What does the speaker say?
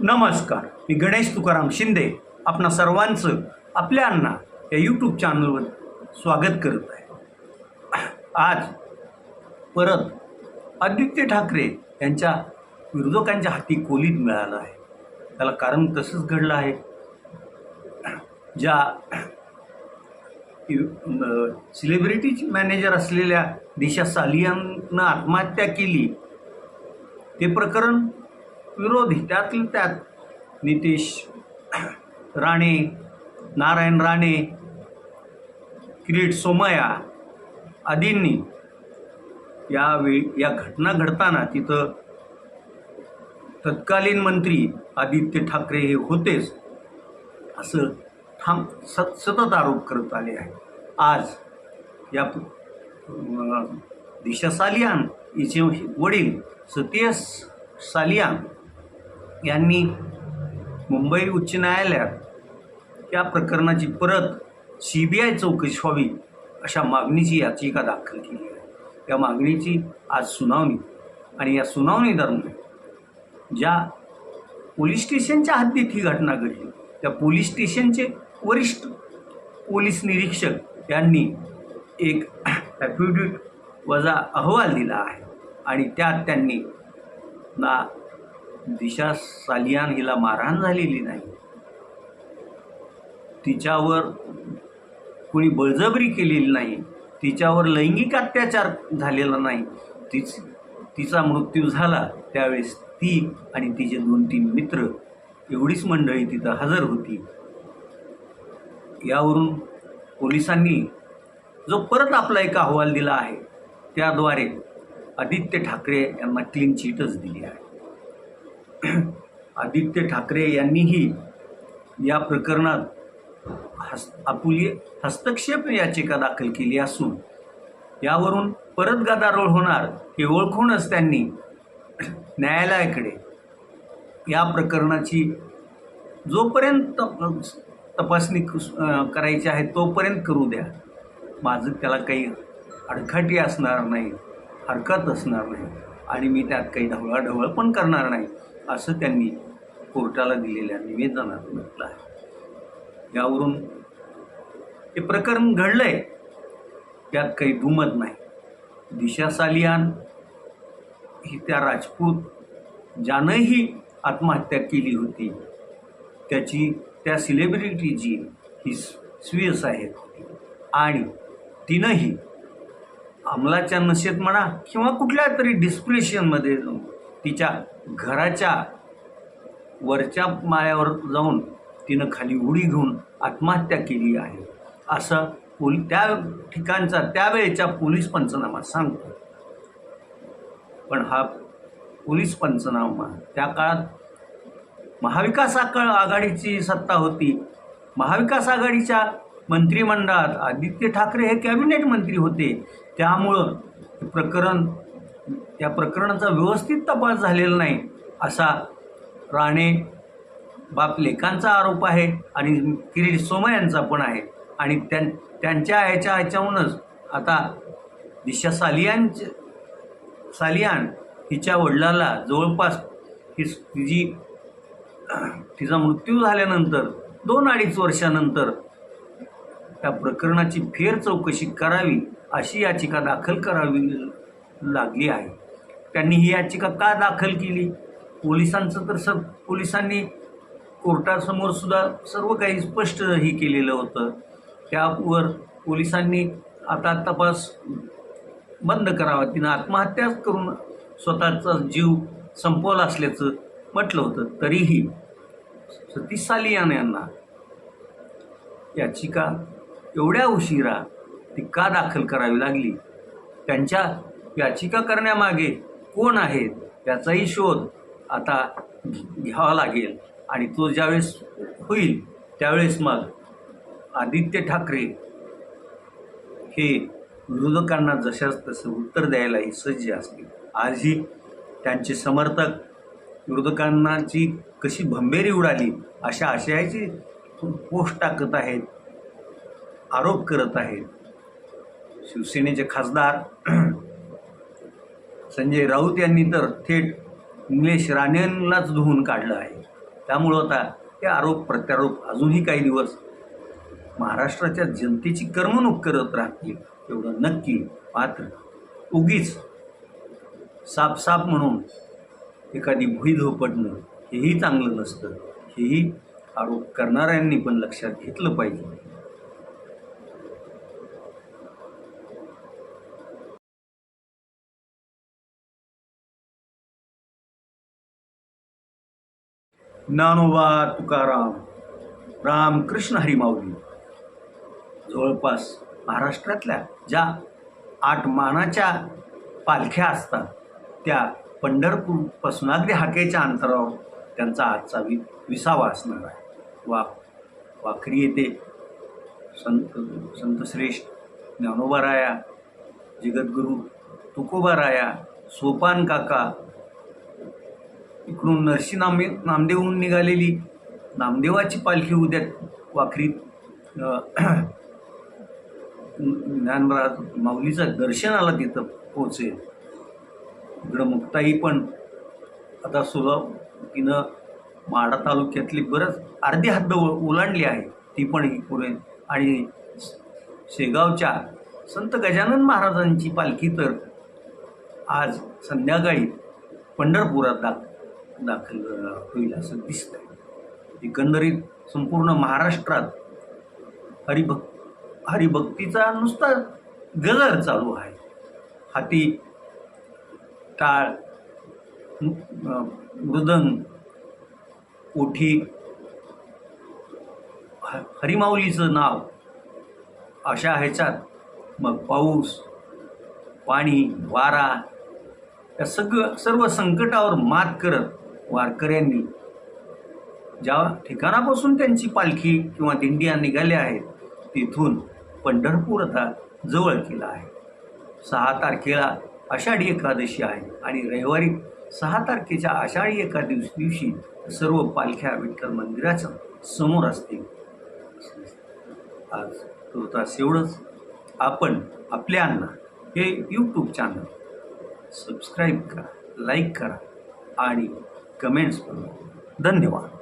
नमस्कार मी गणेश तुकाराम शिंदे आपणा सर्वांचं आपल्या अण्णा या यूट्यूब चॅनलवर स्वागत करत आहे. आज परत आदित्य ठाकरे यांच्या विरोधकांच्या हाती कोलीत मिळालं आहे. त्याला कारण तसंच घडलं आहे? ज्या सेलिब्रिटीची मॅनेजर असलेल्या दिशा सालियांनं आत्महत्या केली ते प्रकरण विरोधी त्यातील त्यात नितीश राणे नारायण राणे किरीट सोमया आदींनी यावेळी या घटना घडताना तिथं तत्कालीन मंत्री आदित्य ठाकरे हे होतेच असं ठाम सत सतत आरोप करत आले आहे आज या दिशा सालियान हिचे वडील सतीश सालियान यांनी मुंबई उच्च न्यायालयात या प्रकरणाची परत सी बी आय चौकशी व्हावी अशा मागणीची याचिका दाखल केली आहे. या मागणीची आज सुनावणी आणि या सुनावणी दरम्यान ज्या पोलीस स्टेशनच्या हद्दीत ही घटना घडली त्या पोलीस स्टेशनचे वरिष्ठ पोलीस निरीक्षक यांनी एक ॲफिडेविट वजा अहवाल दिला आहे आणि त्यात त्यांनी ना दिशा सालियान हिला मारहाण झालेली नाही. तिच्यावर कोणी बळजबरी केलेली नाही. तिच्यावर लैंगिक अत्याचार झालेला नाही. तिच तिचा मृत्यू झाला त्यावेळेस ती आणि तिचे दोन तीन मित्र एवढीच मंडळी तिथं हजर होती. यावरून पोलिसांनी जो परत आपला एक अहवाल दिला आहे त्याद्वारे आदित्य ठाकरे यांना क्लीन चिटच दिली आहे. आदित्य ठाकरे यांनीही या प्रकरणात हस आपुली हस्तक्षेप याचिका दाखल केली असून यावरून परत गदारोळ होणार हे ओळखूनच त्यांनी न्यायालयाकडे या प्रकरणाची जोपर्यंत तप- तपासणी करायची आहे तोपर्यंत करू द्या. माझं त्याला काही अडखटी असणार नाही हरकत असणार नाही आणि मी त्यात काही ढवळाढवळ पण करणार नाही. असं त्यांनी कोर्टाला दिलेल्या निवेदनात म्हटलं आहे. यावरून हे प्रकरण घडलंय. त्यात काही दुमत नाही. दिशा सालियान ही त्या राजपूत ज्यानंही आत्महत्या केली होती त्याची त्या सेलिब्रिटीची ही स्वीय आहेत होती आणि तिनंही अंमलाच्या नशेत म्हणा किंवा कुठल्या तरी डिस्प्रेशनमध्ये जाऊन तिच्या घराच्या वरच्या माळ्यावर जाऊन तिनं खाली उडी घेऊन आत्महत्या केली आहे. असं पोल त्या ठिकाणचा त्यावेळेच्या पोलीस पंचनामा सांगतो. पण हा पोलीस पंचनामा त्या काळात महाविकास आकळ आघाडीची सत्ता होती. महाविकास आघाडीच्या मंत्रिमंडळात आदित्य ठाकरे हे कॅबिनेट मंत्री होते. त्यामुळं प्रकरण त्या प्रकरणाचा व्यवस्थित तपास झालेला नाही असा राणे बाप लेखांचा आरोप आहे आणि किरीट सोमा यांचा पण आहे. आणि त्यां त्यांच्या ह्याच्या ह्याच्याहूनच आता दिशा सालियांच्या सालियान हिच्या वडिलाला जवळपास ही तिची तिचा मृत्यू झाल्यानंतर दोन अडीच वर्षानंतर त्या प्रकरणाची फेर चौकशी करावी अशी याचिका दाखल करावी लागली आहे. त्यांनी ही याचिका का दाखल केली? पोलिसांचं तर सर पोलिसांनी कोर्टासमोर सुद्धा सर्व काही स्पष्ट ही केलेलं होतं. त्यावर पोलिसांनी आता तपास बंद करावा. तिनं आत्महत्याच करून स्वतःचा जीव संपवला असल्याचं म्हटलं होतं. तरीही सतीश सालियान यांना याचिका एवढ्या उशिरा ती का दाखल करावी लागली? त्यांच्या याचिका करण्यामागे कोण आहेत याचाही शोध आता घ्यावा लागेल. आणि तो ज्यावेळेस होईल त्यावेळेस मग आदित्य ठाकरे हे विरोधकांना जशाच तसं उत्तर द्यायलाही सज्ज असतील. आजही त्यांचे समर्थक विरोधकांनाची कशी भंबेरी उडाली अशा आशयाची पोस्ट टाकत आहेत आरोप करत आहेत. शिवसेनेचे खासदार संजय राऊत यांनी तर थेट निलेश राणेंनाच धुवून काढलं आहे. त्यामुळं आता हे आरोप प्रत्यारोप अजूनही काही दिवस महाराष्ट्राच्या जनतेची करमणूक करत राहतील एवढं नक्की मात्र उगीच सापसाप म्हणून एखादी भुई धोपटणं हेही चांगलं नसतं. हेही आरोप करणाऱ्यांनी पण लक्षात घेतलं पाहिजे. ज्ञानोबा तुकाराम रामकृष्ण हरिमाऊली. जवळपास महाराष्ट्रातल्या ज्या आठ मानाच्या पालख्या असतात त्या पंढरपूरपासून अगदी हाकेच्या अंतरावर त्यांचा आजचा वि विसावा असणार आहे. वा वाखरी येथे संत संतश्रेष्ठ ज्ञानोबाराया जगद्गुरू तुकोबाराया सोपान काका इकडून नरसी नामे नामदेवहून निघालेली. नामदेवाची पालखी उद्या वाखरीत अ, ज्ञानराज माऊलीचं दर्शनाला तिथं पोहोचेल. इकडं मुक्ताई पण आता सुलभ तिनं माडा तालुक्यातली बरंच अर्धी हद्द ओ- ओलांडली आहे. ती पण ही पुढे आणि शेगावच्या संत गजानन महाराजांची पालखी तर आज संध्याकाळी पंढरपुरात दाख दाखल होईल असं दिसतंय. एकंदरीत संपूर्ण महाराष्ट्रात हरिभक् हरिभक्तीचा नुसता गजर चालू आहे. हाती टाळ मृदंग ओठी ह- हरिमाऊलीचं नाव अशा ह्याच्यात मग पाऊस पाणी वारा या सगळं सर्व संकटावर मात करत वारकऱ्यांनी ज्या ठिकाणापासून त्यांची पालखी किंवा दिंडिया निघाल्या आहेत तिथून पंढरपूर आता जवळ केला आहे. सहा तारखेला आषाढी एकादशी आहे आणि रविवारी सहा तारखेच्या आषाढी एकादश दिवशी सर्व पालख्या विठ्ठल मंदिराच्या समोर असतील. आज तुर्तास एवढंच. आपण आपल्यांना हे यूट्यूब चॅनल सबस्क्राईब करा लाईक करा आणि कमेंट्स धन्यवाद.